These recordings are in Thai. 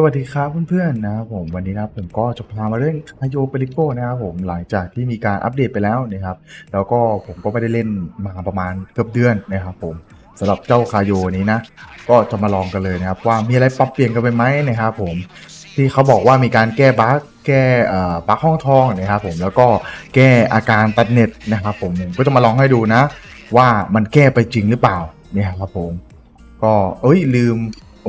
สวัสดีครับเพื่อนๆนะครับผมวันนี้นะครับผมก็จะพามาเล่นคาโยเปริโกนะครับผมหลังจากที่มีการอัปเดตไปแล้วนะครับ แล้วก็ผมก็ไม่ได้เล่นมาประมาณเกือบเดือนนะครับผมสำหรับเจ้าคาโยนี้นะ ก็จะมาลองกันเลยนะครับว่ามีอะไรปรับเปลี่ยนกันไปไหมนะครับผมที่เขาบอกว่ามีการแก้บั๊กแก่บั๊กห้องทองนะครับผมแล้วก็แก้อาการตัดเน็ตนะครับผมผมก็จะมาลองให้ดูนะ ว่ามันแก้ไปจริงหรือเปล่าเนี่ยครับผม ก็เอ้ยลืม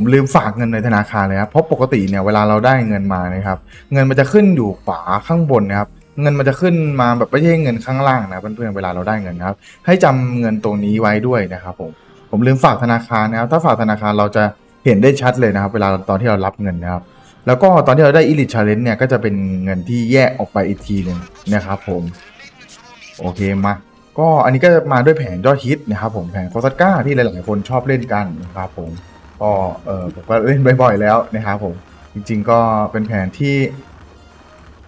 ผมลืมฝากเงินในธนาคารเลยครับเพราะปกติเนี่ยเวลาเราได้เงินมานะครับ เงินมันจะขึ้นอยู่ขวาข้างบนนะครับเงินมันจะขึ้นมาแบบไม่ใช่เงินข้างล่างนะเพื่อนๆเวลาเราได้เงินนะครับ ให้จำเงินตรงนี้ไว้ด้วยนะครับผมผมลืมฝากธนาคารนะครับ ถ้าฝากธนาคารเราจะเห็นได้ชัดเลยนะครับ เวลาตอนที่เรารับเงินนะครับ แล้วก็ตอนที่เราได้อิลิชาเลนเนี่ยก็จะเป็นเงินที่แยกออกไปอีกทีหนึ่งนะครับ ผมโอเคมาก็อันนี้ก็มาด้วยแผนยอดฮิตนะครับผมแผนโคซัตก้าที่หลายๆคนชอบเล่นกันนะครับผม ก็เออผมก็เล่นบ่อยๆแล้วนะครับผม จริง ๆ ก็เป็นแผนที่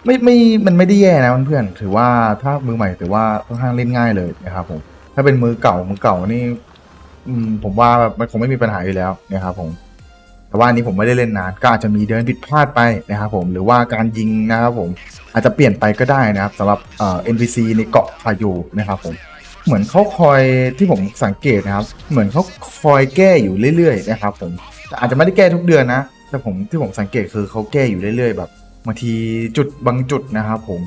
ไม่ไม่มันไม่ได้แย่นะเพื่อนๆถือว่าถ้ามือใหม่ถือว่าค่อนข้างเล่นง่ายเลยนะครับผม ถ้าเป็นมือเก่ามือเก่านี่ผมว่าแบบมันคงไม่มีปัญหาอยู่แล้วนะครับผมแต่ว่านนี้ผมไม่ได้เล่นนานก็อาจจะมีเดินผิดพลาดไปนะครับผมหรือว่าการยิงนะครับผมอาจจะเปลี่ยนไปก็ได้นะครับสำหรับเอ่อ NPC ในเกาะคายูนะครับผม เหมือนเขาคอยที่ผมสังเกตนะครับ เหมือนเขาคอยแก้อยู่เรื่อยๆนะครับผมแต่อาจจะไม่ได้แก้ทุกเดือนนะ แต่ผมที่ผมสังเกตคือเขาแก้อยู่เรื่อยๆ แบบบางทีจุดบางจุดนะครับผม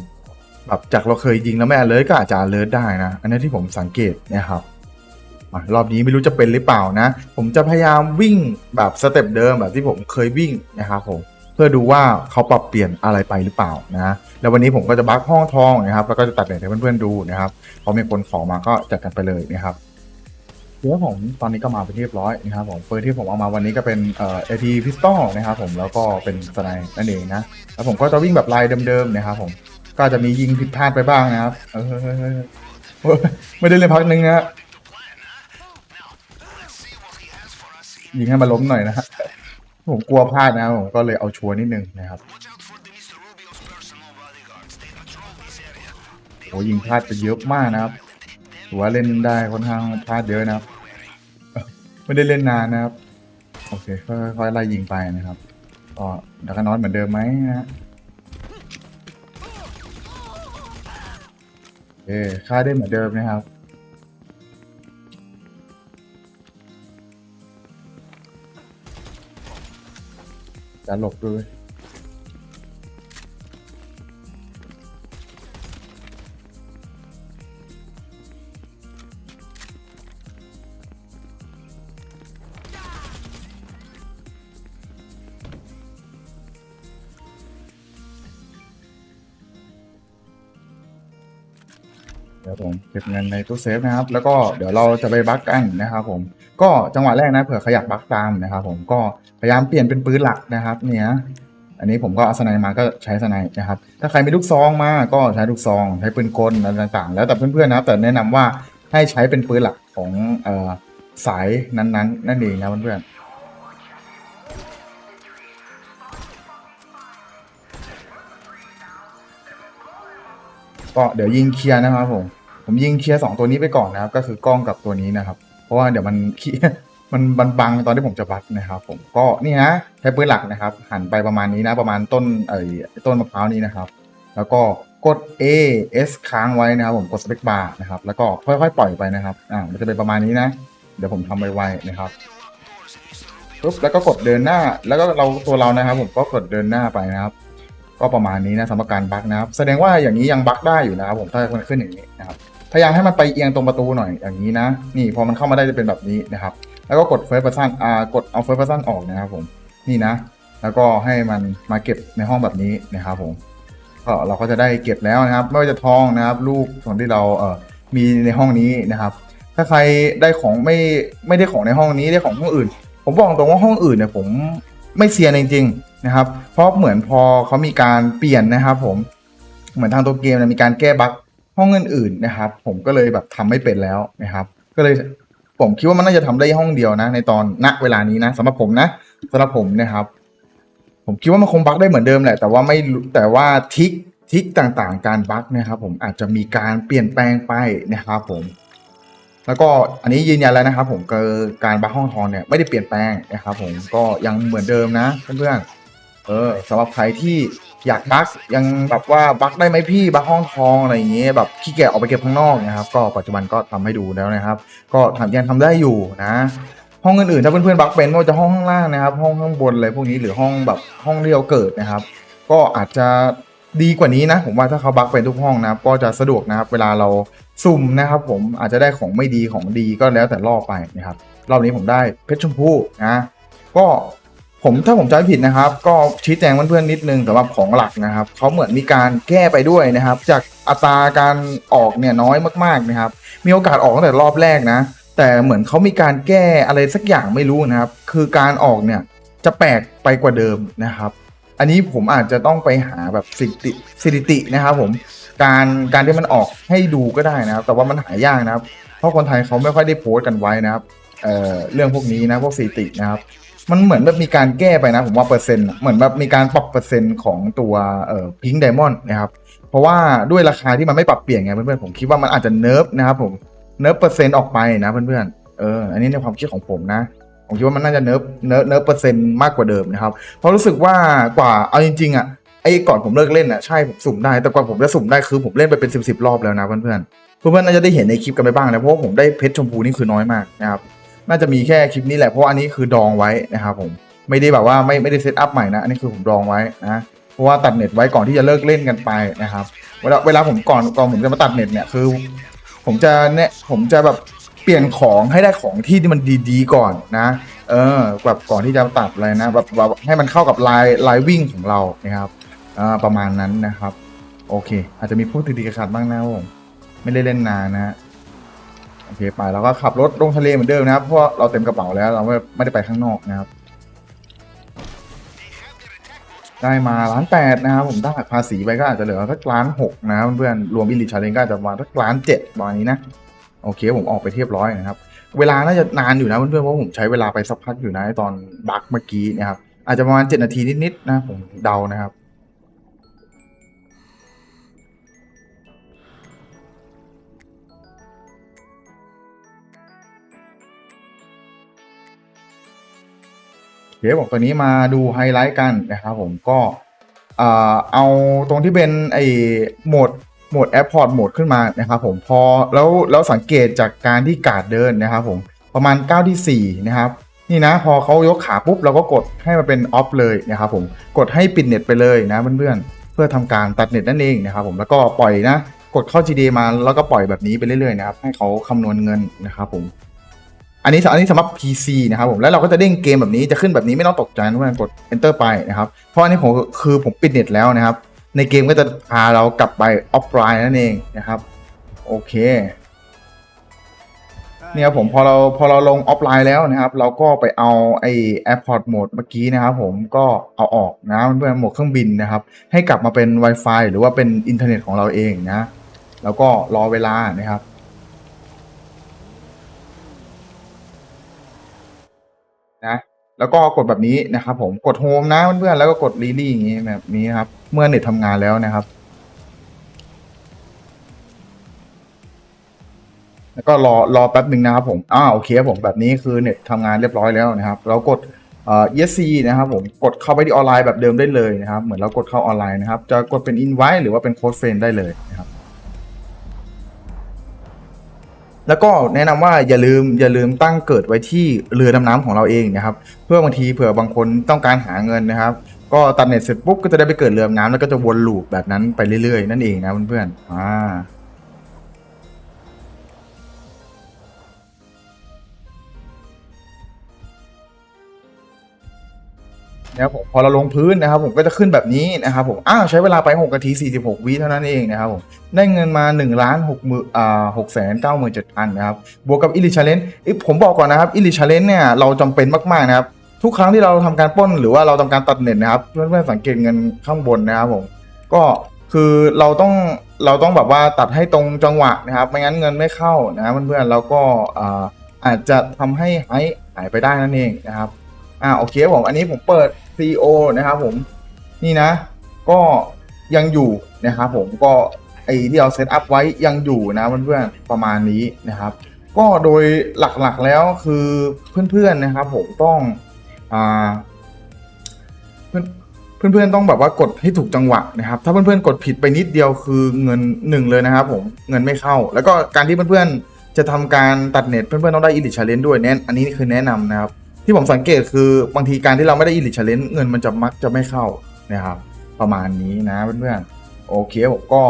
แบบจากเราเคยยิงแล้วไม่อเลิร์ก็อาจจะอเลิร์ได้นะ อันนี้ที่ผมสังเกตนะครับรอบนี้ไม่รู้จะเป็นหรือเปล่านะ ผมจะพยายามวิ่งแบบสเต็ปเดิมแบบที่ผมเคยวิ่งนะครับผม เพื่อดูว่าเขาปรับเปลี่ยนอะไรไปหรือเปล่านะแล้ววันนี้ผมก็จะบักห้องทองนะครับแล้วก็จะตัดเน็ตให้เพื่อนๆดูนะครับพอมีคนขอมาก็จัดกันไปเลยนะครับเดี๋ยวผมตอนนี้ก็มาเป็นเรียบร้อยนะครับผมปืนที่ผมเอามาวันนี้ก็เป็นเอ่อ AT pistol นะครับผมแล้วก็เป็นสไนด์นั่นเองนะแล้วผมก็จะวิ่งแบบลายเดิมๆนะครับผมก็จะมียิงผิดพลาดไปบ้างนะครับเออไม่ได้เล่นพักนึงนะยิงให้มันล้มหน่อยนะฮะ ผมกลัวพลาดนะผมก็เลยเอาชัวร์นิดนึงนะครับโอ้ยิงพลาดไปเยอะมากนะครับถือว่าเล่นได้ค่อนข้างพลาดเยอะนะครับไม่ได้เล่นนานนะครับโอเคค่อยๆไล่ยิงไปนะครับก็ดักกนอนเหมือนเดิมไหมนะฮะโอเคค่าได้เหมือนเดิมนะครับ จะหลบด้วยเดี๋ยวผมเก็บเงินในตู้เซฟนะครับ แล้วก็เดี๋ยวเราจะไปบักกันนะครับผม ก็จังหวะแรกนะเผื่อขยับบักตามนะครับ ผมก็พยายามเปลี่ยนเป็นปืนหลักนะครับ เนี่ยอันนี้ผมก็เอาสไนด์มาก็ใช้สไนด์นะครับ ถ้าใครมีลูกซองมาก็ใช้ลูกซองใช้ปืนกลอะไรต่างๆ แล้วแต่เพื่อนๆนะครับแต่แนะนำว่าให้ใช้เป็นปืนหลักของออสายนั้นๆนั่นเองนะเพื่อนๆก็เดี๋ยวยิงเคลียร์นะครับผม ผมยิงเคลียร์สองตัวนี้ไปก่อนนะครับ ก็คือกล้องกับตัวนี้นะครับ ราะว่าเดี๋ยวมันขี้มันบันบังตอนที่ผมจะบัดนะครับ ผมก็นี่นะใช้ปืนหลักนะครับ หันไปประมาณนี้นะประมาณต้นเอ่ต้นมะพร้าวนี้นะครับ แล้วก็กด A S ค้างไว้นะครับ ผมกดสเปคบาร์นะครับ แล้วก็ค่อยๆ ปล่อยไปนะครับอ่ามันจะเป็นประมาณนี้นะ เดี๋ยวผมทำไวๆนะครับปุ๊บแล้วก็กดเดินหน้า แล้วก็เราตัวเรานะครับ ผมก็กดเดินหน้าไปนะครับ ก็ประมาณนี้นะสำหรับการบักนะครับ แสดงว่าอย่างนี้ยังบักได้อยู่นะครับ ผมถ้ามันขึ้นอย่างนี้นะครับ พยายามให้มันไปเอียงตรงประตูหน่อยอย่างนี้นะ นี่พอมันเข้ามาได้จะเป็นแบบนี้นะครับ แล้วก็กดเฟิร์สเพรสซันอ่ากดเอาเฟิร์สเพรสซันออกนะครับผมนี่นะ แล้วก็ให้มันมาเก็บในห้องแบบนี้นะครับผมก็เราก็จะได้เก็บแล้วนะครับไม่ว่าจะทองนะครับลูกส่วนที่เราเอ่อมีในห้องนี้นะครับ ถ้าใครได้ของไม่ไม่ได้ของในห้องนี้ได้ของห้องอื่น ผมบอกตรงว่าห้องอื่นเนี่ยผมไม่เซียนจริงๆนะครับ เพราะเหมือนพอเขามีการเปลี่ยนนะครับ ผมเหมือนทางตัวเกมเนี่ยมีการแก้บั๊ก ห้องอื่นๆนะครับ ผมก็เลยแบบทำไม่เป็นแล้วนะครับ ก็เลยผมคิดว่ามันน่าจะทำได้ห้องเดียวนะ ในตอนณเวลานี้นะสำหรับผมนะสำหรับผมนะครับ ผมคิดว่ามันคงบั๊กได้เหมือนเดิมแหละ แต่ว่าไม่แต่ว่าทิกทิกต่างๆ การบั๊กนะครับ ผมอาจจะมีการเปลี่ยนแปลงไปนะครับ ผม แล้วก็อันนี้ยืนยันแล้วนะครับ ผมเกิการบั๊กห้องทองเนี่ยไม่ได้เปลี่ยนแปลงนะครับ ผมก็ยังเหมือนเดิมนะเพื่อนๆเออสำหรับใครที่ อยากบักยังแบบว่าบักได้ไหมพี่บักห้องทองอะไรอย่างเงี้ยแบบขี้เกียจออกไปเก็บข้างนอกนะครับ ก็ปัจจุบันก็ทำให้ดูแล้วนะครับ ก็ทำยังทำได้อยู่นะ ห้องอื่นๆถ้าเพื่อนๆบักเป็นก็จะห้องข้างล่างนะครับ ห้องข้างบนอะไรพวกนี้หรือห้องแบบห้องที่เราเกิดนะครับ ก็อาจจะดีกว่านี้นะ ผมว่าถ้าเขาบักเป็นทุกห้องนะครับก็จะสะดวกนะครับ เวลาเราสุ่มนะครับ ผมอาจจะได้ของไม่ดีของดีก็แล้วแต่รอบไปนะครับรอบนี้ผมได้เพชรชมพูนะก็ ผมถ้าผมจำไม่ผิดนะครับ ก็ชี้แจงเพื่อนๆนิดนึงสำหรับของหลักนะครับเขาเหมือนมีการแก้ไปด้วยนะครับ จากอัตราการออกเนี่ยน้อยมากๆนะครับ มีโอกาสออกตั้งแต่รอบแรกนะ แต่เหมือนเขามีการแก้อะไรสักอย่างไม่รู้นะครับ คือการออกเนี่ยจะแปลกไปกว่าเดิมนะครับ อันนี้ผมอาจจะต้องไปหาแบบสถิติสถิตินะครับผมการการที่มันออกให้ดูก็ได้นะครับ แต่ว่ามันหายากนะครับ เพราะคนไทยเขาไม่ค่อยได้โพสต์กันไว้นะครับเเรื่องพวกนี้นะพวกสถิตินะครับ มันเหมือนแบบมีการแก้ไปนะ ผมว่าเปอร์เซ็นต์เหมือนแบบมีการปรับเปอร์เซ็นต์ของตัวเอ่อพิงค์ไดมอนด์นะครับ เพราะว่าด้วยราคาที่มันไม่ปรับเปลี่ยนไงเพื่อนๆผมคิดว่ามันอาจจะเนิร์ฟนะครับผมเนิร์ฟเปอร์เซ็นต์ออกไปนะเพื่อนๆเอออันนี้ในความคิดของผมนะผมคิดว่ามันน่าจะเนิร์ฟเนิร์ฟเนิร์ฟเปอร์เซ็นต์มากกว่าเดิมนะครับเพราะรู้สึกว่ากว่าเอาจริงๆอะไอ้ก่อนผมเลิกเล่นอะใช่ผมสุ่มได้แต่กว่าผมจะสุ่มได้คือผมเล่นไปเป็นสิบสิบรอบแล้วนะเพื่อนๆเพื่อนๆน่าจะได้เห็นในคลิปกันไปบ้างนะเพราะว่าผมได้เพชรชมพูนี่คือน้อยมากนะครับ น่าจะมีแค่คลิปนี้แหละเพราะอันนี้คือดองไว้นะครับผมไม่ได้แบบว่าไม่ไม่ได้เซตอัพใหม่นะอันนี้คือผมดองไว้นะเพราะว่าตัดเน็ตไว้ก่อนที่จะเลิกเล่นกันไปนะครับเวลาเวลาผมก่อนก่อนผมจะมาตัดเน็ตเนี่ยคือ ผมจะเนี่ยผมจะแบบเปลี่ยนของให้ได้ของที่ที่มันดีๆก่อนนะ เออแบบก่อนที่จะตัดอะไรนะแบบแบบให้มันเข้ากับลายลายวิ่งของเรานะครับอ่าประมาณนั้นนะครับ โอเค อาจจะมีพวกติดๆขัดบ้างนะผมไม่ได้เล่นนานนะ เคไปแล้วก็ขับรถลงทะเลเหมือนเดิมนะครับ เพราะเราเต็มกระเป๋าแล้วเราไม่ได้ไปข้างนอกนะครับ ได้มาล้านแปดนะครับผมถ้ภาษีไปก็อาจจะเหลือสักล้านหกนะเพื่อนรวมอิลิชาเลนก็อาจจะประมาณสักล้านเจ็ดประมาณนี้นะโอเคผมออกไปเรียบร้อยนะครับ เวลาน่าจะนานอยู่นะเพื่อนๆเพราะผมใช้เวลาไปสักพักอยู่นะตอนบักเมื่อกี้นะครับอาจจะประมาณเจ็ดนาทีนิดๆนะผมเดานะครับ เดี๋ยวผมตัวนี้มาดูไฮไลท์กันนะครับผมก็เอาตรงที่เป็นไอ้โหมดโหมดแอร์พอร์ตโหมดขึ้นมานะครับผมพอแล้วแล้วสังเกตจากการที่กาดเดินนะครับผมประมาณก้าวที่4นะครับนี่นะพอเขายกขาปุ๊บเราก็กดให้มันเป็นออฟเลยนะครับผมกดให้ปิดเน็ตไปเลยนะเพื่อนๆเพื่อทำการตัดเน็ตนั่นเองนะครับผมแล้วก็ปล่อยนะกดเข้า GD มาแล้วก็ปล่อยแบบนี้ไปเรื่อยๆนะครับให้เขาคำนวณเงินนะครับผม อันนี้อันนี้สำหรับ PC นะครับผมแล้วเราก็จะเด้งเกมแบบนี้จะขึ้นแบบนี้ไม่ต้องตกใจนะเพื่อนกด Enter ไปนะครับเพราะอันนี้ผมคือผมปิดเน็ตแล้วนะครับ ในเกมก็จะพาเรากลับไปออฟไลน์นั่นเองนะครับ โอเคเนี่ยครับผมพอเราพอเราลงออฟไลน์แล้วนะครับ เราก็ไปเอาไอ้ Airport Mode เมื่อกี้นะครับผมก็เอาออกนะเพื่อนโหมดเครื่องบินนะครับ ให้กลับมาเป็น Wi-Fi หรือว่าเป็นอินเทอร์เน็ตของเราเองนะ แล้วก็รอเวลานะครับ นะ แล้วก็กดแบบนี้นะครับผมกดโฮมนะเพื่อนๆแล้วก็กดรีลี่อย่างนี้แบบนี้นะครับ เมื่อเน็ตทำงานแล้วนะครับ แล้วก็รอรอแป๊บหนึ่งนะครับผมอ่าโอเคครับผมแบบนี้คือเน็ตทำงานเรียบร้อยแล้วนะครับ เรากดเอ่อ ESC นะครับผมกดเข้าไปที่ออนไลน์แบบเดิมได้เลยนะครับ เหมือนเรากดเข้าออนไลน์นะครับ จะกดเป็น invite หรือว่าเป็นโค้ดเฟรนได้เลยนะครับ แล้วก็แนะนำว่าอย่าลืมอย่าลืมตั้งเกิดไว้ที่เรือดำน้ำของเราเองนะครับ เพื่อบางทีเผื่อบางคนต้องการหาเงินนะครับ ก็ตัดเน็ตเสร็จปุ๊บก็จะได้ไปเกิดเรือดำน้ำแล้วก็จะวนลูปแบบนั้นไปเรื่อยๆ นั่นเองนะเพื่อนๆอ่า เนี่ยผมพอเราลงพื้นนะครับผมก็จะขึ้นแบบนี้นะครับผมอ้าวใช้เวลาไป6นาที46 วิเท่านั้นเองนะครับผมได้เงินมา1ล้านหกหมื่นอ่าหกแสนเก้าหมื่นเจ็ดพันนะครับบวกกับอิลิชาเลนผมบอกก่อนนะครับอิลิชาเลนเนี่ยเราจำเป็นมาก ๆ นะครับ ทุกครั้งที่เราทำการป้นหรือว่าเราทำการตัดเน็ตนะครับเพื่อนๆสังเกตเงินข้างบนนะครับผมก็คือเราต้องเราต้องแบบว่าตัดให้ตรงจังหวะนะครับ ไม่งั้นเงินไม่เข้านะเพื่อนๆแล้วก็อ่าอาจจะทำให้หายหายไปได้นั่นเองนะครับ อ่าโอเคผมอันนี้ผมเปิด CEO นะครับผมนี่นะ ก็ยังอยู่นะครับผมก็ไอที่เราเซตอัพไว้ยังอยู่นะเพื่อนๆประมาณนี้นะครับ ก็โดยหลักๆแล้วคือเพื่อนๆนะครับผมต้องอ่าเพื่อนเพื่อนๆต้องแบบว่ากดให้ถูกจังหวะนะครับ ถ้าเพื่อนๆกดผิดไปนิดเดียวคือเงินหนึ่งเลยนะครับผมเงินไม่เข้า แล้วก็การที่เพื่อนๆจะทำการตัดเน็ตเพื่อนๆต้องได้อิลิชาเลนด้วยแน่นอันนี้คือแนะนำนะครับ ที่ผมสังเกตคือบางทีการที่เราไม่ได้อิลิชาเลนเงินมันจะมักจะไม่เข้านะครับ ประมาณนี้นะเพื่อนๆโอเคผมก็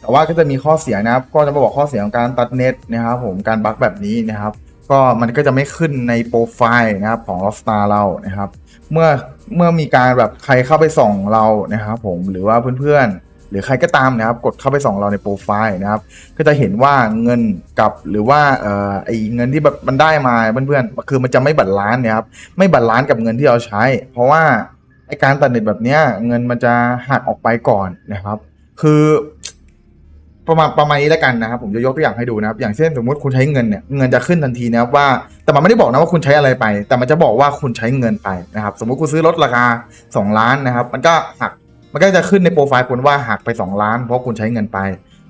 แต่ว่าก็จะมีข้อเสียนะครับ ก็จะมาบอกข้อเสียของการตัดเน็ตนะครับ ผมการบั๊กแบบนี้นะครับ ก็มันก็จะไม่ขึ้นในโปรไฟล์นะครับของ Rockstar เรานะครับ เมื่อเมื่อมีการแบบใครเข้าไปส่องเรานะครับ ผมหรือว่าเพื่อนๆ หรือใครก็ตามนะครับ กดเข้าไปส่องเราในโปรไฟล์นะครับ ก็จะเห็นว่าเงินกับหรือว่าเอ่อไอเงินที่แบบมันได้มาเพื่อนๆคือมันจะไม่บัตรล้านนี่ยครับไม่บัตรล้านกับเงินที่เราใช้ เพราะว่าไอการตัดเน็ตแบบเนี้ยเงินมันจะหักออกไปก่อนนะครับ คือประมาณประมาณนี้แล้วกันนะครับ ผมจะยกตัวอย่างให้ดูนะครับ อย่างเช่นสมมติคุณใช้เงินเนี่ยเงินจะขึ้นทันทีนะครับว่า แต่มันไม่ได้บอกนะว่าคุณใช้อะไรไป แต่มันจะบอกว่าคุณใช้เงินไปนะครับ สมมติคุณซื้อรถราคา2ล้านนะครับ มันก็หัก มันก็จะขึ้นในโปรไฟล์คุณว่าหักไป 2 ล้าน เพราะคุณใช้เงินไป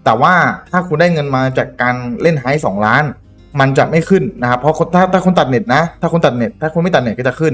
แต่ว่าถ้าคุณได้เงินมาจากการเล่นไฮสองล้าน มันจะไม่ขึ้นนะครับ เพราะถ้าถ้าคุณตัดเน็ตนะ ถ้าคุณตัดเน็ต ถ้าคุณไม่ตัดเน็ตก็จะขึ้น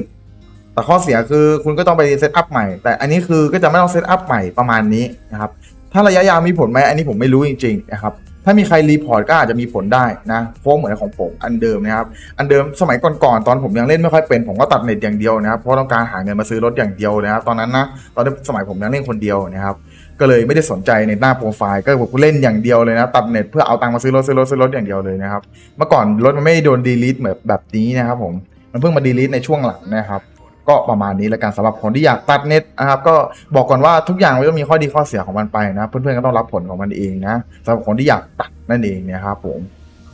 แต่ข้อเสียคือคุณก็ต้องไปเซตอัพใหม่ แต่อันนี้คือก็จะไม่ต้องเซตอัพใหม่ประมาณนี้นะครับ ถ้าระยะยาวมีผลไหมอันนี้ผมไม่รู้จริงๆนะครับ ถ้ามีใครรีพอร์ตก็อาจจะมีผลได้นะเพราะเหมือนของผมอันเดิมนะครับอันเดิมสมัยก่อนๆตอนผมยังเล่นไม่ค่อยเป็นผมก็ตัดเน็ตอย่างเดียวนะครับเพราะต้องการหาเงินมาซื้อรถอย่างเดียวนะครับตอนนั้นนะตอนสมัยผมยังเล่นคนเดียวนะครับก็เลยไม่ได้สนใจในหน้าโปรไฟล์ก็ผมเล่นอย่างเดียวเลยนะตัดเน็ตเพื่อเอาตังค์มาซื้อรถซื้อรถซื้อรถอย่างเดียวเลยนะครับเมื่อก่อนรถมันไม่โดนดีลิทแบบแบบนี้นะครับผมมันเพิ่งมาดีลิทในช่วงหลังนะครับ ก็ประมาณนี้แล้วกันสำหรับคนที่อยากตัดเน็ตนะครับก็บอกก่อนว่าทุกอย่างมันต้องมีข้อดีข้อเสียของมันไปนะ เพื่อนๆก็ต้องรับผลของมันเองนะสำหรับคนที่อยากตัดนั่นเองเนะครับผม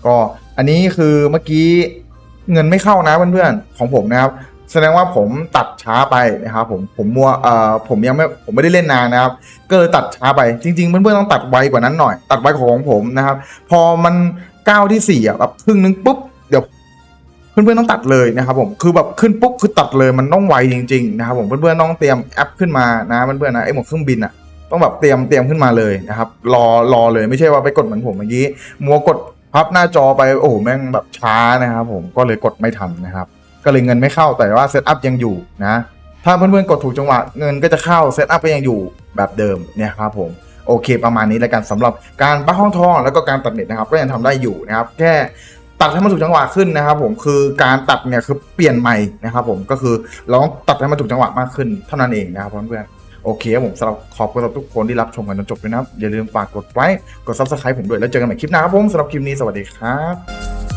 ก็อันนี้คือเมื่อกี้เงินไม่เข้านะเพื่อนๆของผมนะครับแสดงว่าผมตัดช้าไปนะครับผมผมมัวเอ่อผมยังไม่ผมไม่ได้เล่นนานนะครับก็เลยตัดช้าไปจริงๆเพื่อนๆต้องตัดไวกว่านั้นหน่อย ตัดไวของผมนะครับ พอมันก้าวที่สี่อะแบบครึ่งนึงปุ๊บ เพื่อนๆต้องตัดเลยนะครับผมคือแบบขึ้นปุ๊บคือตัดเลยมันต้องไวจริงๆนะครับผมเพื่อนๆต้องเตรียมแอปขึ้นมานะเพื่อนๆนะไอหมวกเครื่องบินอะต้องแบบเตรียมเตรียมขึ้นมาเลยนะครับรอรอเลยไม่ใช่ว่าไปกดเหมือนผมเมื่อกี้มัวกดพับหน้าจอไปโอ้โหแม่งแบบช้านะครับผมก็เลยกดไม่ทันนะครับก็เลยเงินไม่เข้าแต่ว่าเซตอัพยังอยู่นะถ้าเพื่อนๆกดถูกจังหวะเงินก็จะเข้าเซตอัพก็ยังอยู่แบบเดิมเนี่ยครับผมโอเคประมาณนี้แล้วกันสำหรับการบ้าห้องทองแล้วก็การตัดเน็ตนะครับก็ยังทำได้อยู่นะครับแค่ ตัดให้มันถูกจังหวะขึ้นนะครับ ผมคือการตัดเนี่ยคือเปลี่ยนใหม่นะครับผมก็คือเราต้องตัดให้มันถูกจังหวะมากขึ้นเท่านั้นเองนะครับเพื่อนๆโอเคครับผมสำหรับขอบคุณสำหรับทุกคนที่รับชมกันจนจบด้วยนะครับอย่าลืมฝากกดไลค์กดซับสไครป์ผมด้วยแล้วเจอกันใหม่คลิปหน้าครับผมสำหรับคลิปนี้สวัสดีครับ